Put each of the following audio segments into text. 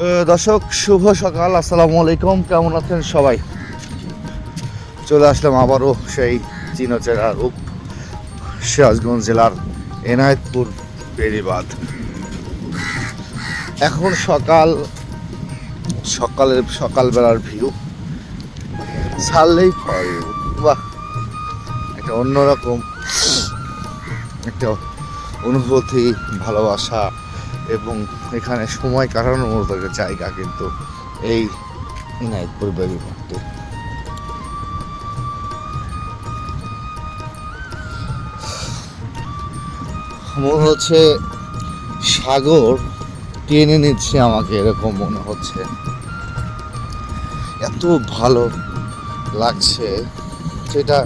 দর্শক, শুভ সকাল, আসসালামু আলাইকুম, কেমন আছেন সবাই? চলে আসলাম আবারও সেই চিনচেরা রূপ, সিরাজগঞ্জ জেলার এনায়েতপুর বেড়িবাঁধ। এখন সকাল, সকালের, সকালবেলার ভিউ। ছাড়লেই বাহ, একটা অন্যরকম, একটা অনুভূতি, ভালোবাসা। এবং এখানে সময় কাটানোর মতো একটা জায়গা কিন্তু এই ইনায়তপুর বেবি মাঠে মনে হচ্ছে সাগর টেনে নিচ্ছে আমাকে, এরকম মনে হচ্ছে। এত ভালো লাগছে সেটা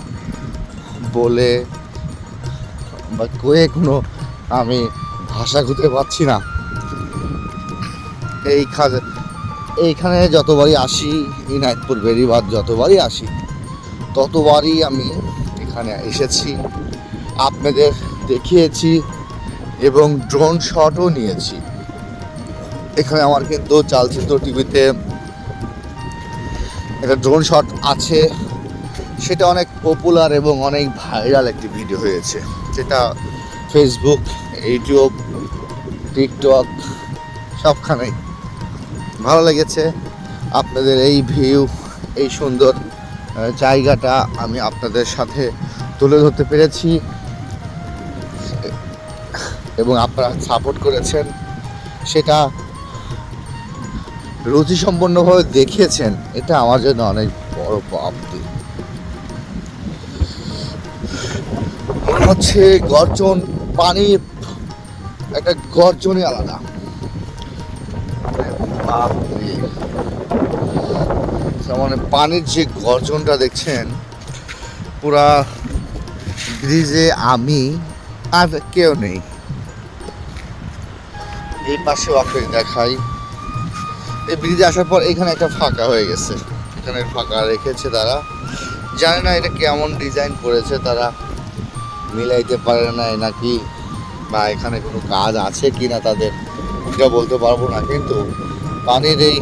বলে বা কয়ে কোনো আমি ভাষা খুঁজে পাচ্ছি না। এই এইখানে যতবারই আসি, এই ইনায়তপুর বেরিবাদ যতবারই আসি, ততবারই আমি এখানে এসেছি। আপনাদের দেখিয়েছি এবং ড্রোন শটও নিয়েছি। এখানে আমার কিন্তু চালচিত্র টিভিতে একটা ড্রোন শট আছে। সেটা অনেক পপুলার এবং অনেক ভাইরাল একটি ভিডিও হয়েছে। যেটা ফেসবুক ইউটিউব টিকটক সবখানেই। ভালো লেগেছে। আপনাদের এই ভিউ এই সুন্দর জায়গাটা আমি আপনাদের সাথে তুলে ধরতে পেরেছি। এবং আপনারা সাপোর্ট করেছেন, সেটা রুচিসম্পন্নভাবে দেখিয়েছেন, এটা আমার জন্য অনেক বড় প্রাপ্তি হচ্ছে গর্জন পানির, একটা গর্জনই আলাদা। বাপরে। মানে পানির যে গর্জনটা দেখছেন, পুরা ব্রিজে আমি আর কেউ নেই। এই পাশেও আপনাকে দেখাই। এই ব্রিজে আসার পর এখানে একটা ফাঁকা হয়ে গেছে। এখানে ফাঁকা রেখেছে তারা। জানে না এটা কেমন ডিজাইন করেছে তারা। মিলাইতে পারে না নাকি? বা এখানে কোনো কাজ আছে কি না তাদের? এটা বলতে পারব না, কিন্তু পানির এই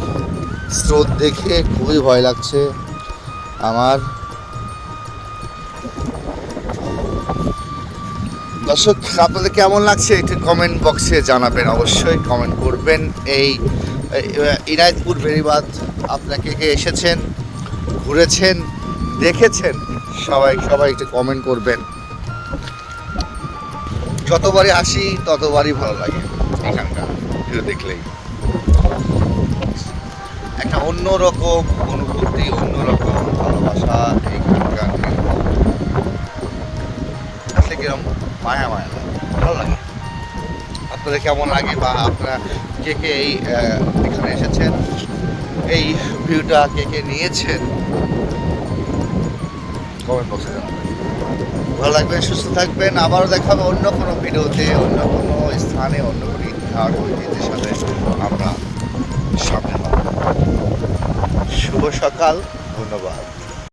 স্রোত দেখে খুবই ভয় লাগছে আমার। দর্শক, আপনাদের কেমন লাগছে একটু কমেন্ট বক্সে জানাবেন। অবশ্যই কমেন্ট করবেন। এই ইনায়তপুর বেরিবাদ আপনাকে কে এসেছেন, ঘুরেছেন, দেখেছেন? সবাই সবাই একটু কমেন্ট করবেন। যতবারই আসি, ততবারই ভালো লাগে। এখানকার দেখলেই। একটা অন্যরকম অনুভূতি, অন্যরকম ভালোবাসা এইখানকার আসলে কিরম মায়া মায়া ভালো লাগে। আপনাদের কেমন লাগে বা আপনারা কে কে এই এখানে এসেছেন? এই ভিউটা কে কে নিয়েছেন? কমেন্ট বক্সে জানাবেন। ভালো লাগবেন সুস্থ থাকবেন। আবারও দেখাবো অন্য কোনো ভিডিওতে, অন্য কোনো স্থানে, অন্য কোনো ইতিহাস, ঐতিহ্যের সাথে। সকাল ধন্যবাদ।